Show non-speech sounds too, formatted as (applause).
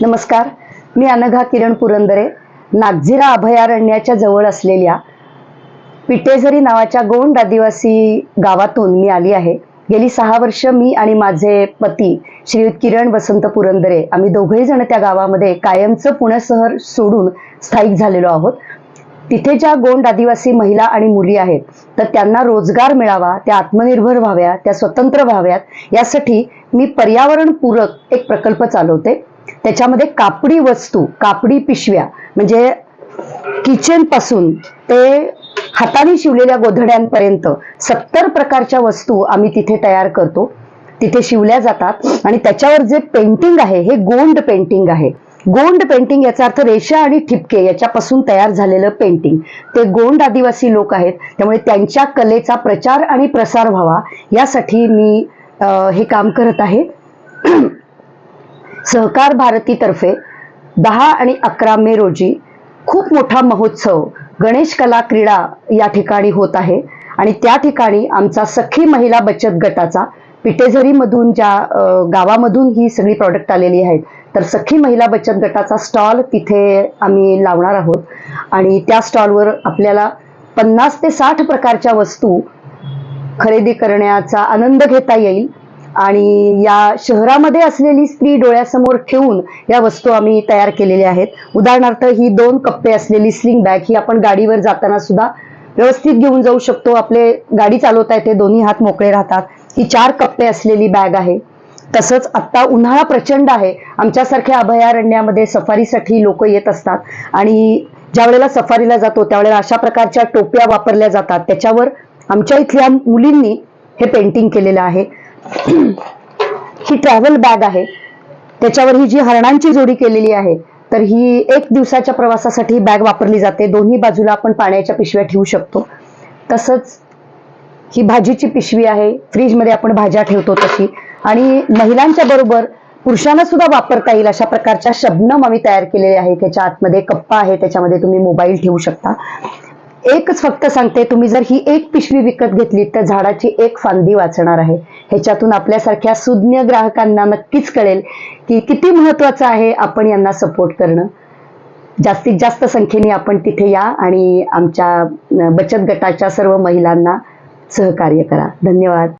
नमस्कार. मी अनघा किरण पुरंदरे नागझिरा अभयारण्याच्या जवळ असलेल्या पिटेझरी नावाच्या गोंड आदिवासी गावातून मी आली आहे. गेली सहा वर्ष मी आणि माझे पती श्रीयुत किरण वसंत पुरंदरे आम्ही दोघेही जण त्या गावामध्ये कायमचं पुणे शहर सोडून स्थायिक झालेलो आहोत. तिथे ज्या गोंड आदिवासी महिला आणि मुली आहेत तर त्यांना रोजगार मिळावा त्या आत्मनिर्भर व्हाव्या त्या स्वतंत्र व्हाव्यात यासाठी मी पर्यावरणपूरक एक प्रकल्प चालवते. त्याच्यामध्ये कापडी वस्तू कापडी पिशव्या म्हणजे किचनपासून ते हाताने शिवलेल्या गोधड्यांपर्यंत सत्तर प्रकारच्या वस्तू आम्ही तिथे तयार करतो. तिथे शिवल्या जातात आणि त्याच्यावर जे पेंटिंग आहे हे गोंड पेंटिंग आहे. गोंड पेंटिंग याचा अर्थ रेषा आणि ठिपके याच्यापासून तयार झालेलं पेंटिंग ते गोंड आदिवासी लोक आहेत त्यामुळे त्यांच्या कलेचा प्रचार आणि प्रसार व्हावा यासाठी मी हे काम करत आहे. सहकार भारतीतर्फे दहा आणि अकरा मे रोजी खूप मोठा महोत्सव गणेश कला क्रीडा या ठिकाणी होत आहे. आणि त्या ठिकाणी आमचा सखी महिला बचत गटाचा पिटेझरीमधून ज्या गावामधून ही सगळी प्रॉडक्ट आलेली आहेत तर सखी महिला बचत गटाचा स्टॉल तिथे आम्ही लावणार आहोत. आणि त्या स्टॉलवर आपल्याला पन्नास ते साठ प्रकारच्या वस्तू खरेदी करण्याचा आनंद घेता येईल. आणि या शहरामध्ये असलेली स्त्री डोळ्यासमोर ठेवून या वस्तू आम्ही तयार केलेल्या आहेत. उदाहरणार्थ ही दोन कप्पे असलेली स्लिंग बॅग ही आपण गाडीवर जाताना सुद्धा व्यवस्थित घेऊन जाऊ शकतो. आपले गाडी चालवता येते दोन्ही हात मोकळे राहतात. ही चार कप्पे असलेली बॅग आहे. तसंच आत्ता उन्हाळा प्रचंड आहे. आमच्यासारख्या अभयारण्यामध्ये सफारीसाठी लोक येत असतात. आणि ज्या वेळेला सफारीला जातो त्यावेळेला अशा प्रकारच्या टोप्या वापरल्या जातात. त्याच्यावर आमच्या इथल्या मुलींनी हे पेंटिंग केलेलं आहे. (clears throat) ही ट्रॅव्हल बॅग आहे. त्याच्यावर ही जी हरणांची जोडी केलेली आहे तर ही एक दिवसाच्या प्रवासासाठी बॅग वापरली जाते. दोन्ही बाजूला आपण पाण्याच्या पिशव्या ठेवू शकतो. तसंच ही भाजीची पिशवी आहे. फ्रीजमध्ये आपण भाज्या ठेवतो तशी. आणि महिलांच्या बरोबर पुरुषांना सुद्धा वापरता येईल अशा प्रकारच्या शबनम आम्ही तयार केलेले आहे त्याच्या आतमध्ये कप्पा आहे. त्याच्यामध्ये तुम्ही मोबाईल ठेवू शकता. एकच फक्त सांगते तुम्ही जर ही एक पिशवी विकत घेतली तर झाडाची एक फांदी वाचणार आहे. ह्याच्यातून आपल्यासारख्या सुज्ञ ग्राहकांना नक्कीच कळेल की किती महत्वाचं आहे आपण यांना सपोर्ट करणं. जास्तीत जास्त संख्येने आपण तिथे या आणि आमच्या बचत गटाच्या सर्व महिलांना सहकार्य करा. धन्यवाद.